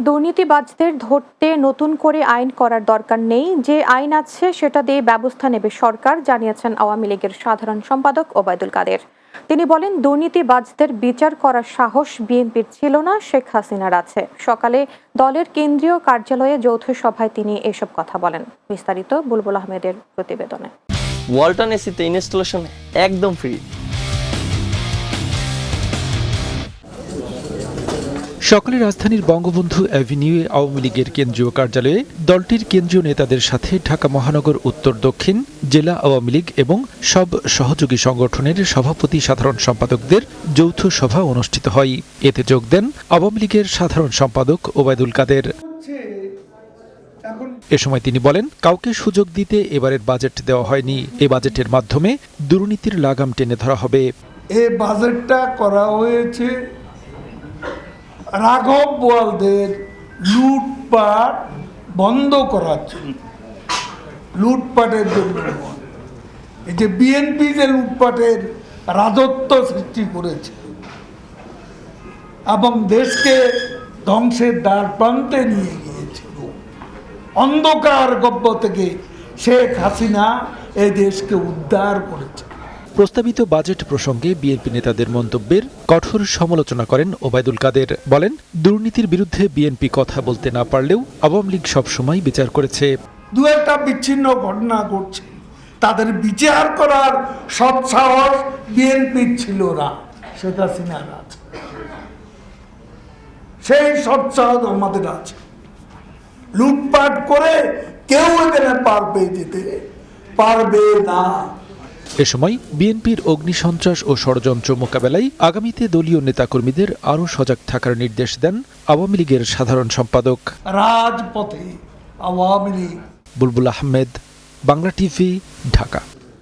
দুর্নীতিবাজদের ধরতে নতুন করে আইন করার দরকার নেই। যে আইন আছে সেটা দিয়ে ব্যবস্থা নেবে সরকার, জানিয়েছেন আওয়ামী লীগের সাধারণ সম্পাদক ওবায়দুল কাদের। তিনি বলেন, দুর্নীতিবাজদের বিচার করার সাহস বিএনপির ছিল না, শেখ হাসিনার আছে। সকালে দলের কেন্দ্রীয় কার্যালয়ে যৌথ সভায় তিনি এসব কথা বলেন। বিস্তারিত বুলবুল আহমেদের প্রতিবেদনে। ওয়ালটন এসিতে ইনস্টলেশন একদম ফ্রি। সকালে রাজধানীর বঙ্গবন্ধু অ্যাভিনিউ আওয়ামী লীগের কেন্দ্রীয় কার্যালয়ে দলটির কেন্দ্রীয় নেতাদের সাথে ঢাকা মহানগর, উত্তর, দক্ষিণ, জেলা আওয়ামী লীগ এবং সব সহযোগী সংগঠনের সভাপতি সাধারণ সম্পাদকদের যৌথ সভা অনুষ্ঠিত হয়। এতে যোগ দেন আওয়ামী লীগের সাধারণ সম্পাদক ওবায়দুল কাদের। এ সময় তিনি বলেন, কাউকে সুযোগ দিতে এবারের বাজেট দেওয়া হয়নি। এ বাজেটের মাধ্যমে দুর্নীতির লাগাম টেনে ধরা হবে। এ বাজেটটা করা হয়েছে রাঘব বোয়ালদের লুটপাট বন্ধ করার জন্য। লুটপাটের জন্য এই যে বিএনপি যে লুটপাটের রাজত্ব সৃষ্টি করেছে এবং দেশকে ধ্বংসের দ্বার প্রান্তে নিয়ে গিয়েছিল, অন্ধকার গব্য থেকে শেখ হাসিনা এই দেশকে উদ্ধার করেছে। প্রস্তাবিত বাজেট প্রসঙ্গে বিএনপি নেতাদের মন্তব্যের কঠোর সমালোচনা করেন ওবায়দুল কাদের। বলেন, দুর্নীতির বিরুদ্ধে বিএনপি কথা বলতে না পারলেও আওয়ামী লীগ সবসময় বিচার করেছে। দু একটা বিচ্ছিন্ন ঘটনা ঘটছে। তাদের বিচার করার সৎসাহস বিএনপির ছিল না, শেখ হাসিনার আছে। সেই সৎসাহস আমাদের আছে। লুটপাট করে কেউ এখানে পার পেয়ে যেতে পারবে না। এ সময় বিএনপির অগ্নিসন্ত্রাস ও ষড়যন্ত্র মোকাবেলায় আগামীতে দলীয় নেতাকর্মীদের আরও সজাগ থাকার নির্দেশ দেন আওয়ামী লীগের সাধারণ সম্পাদক। রাজপথে আওয়ামী লীগ। বুলবুল আহমেদ বাংলা টিভি ঢাকা।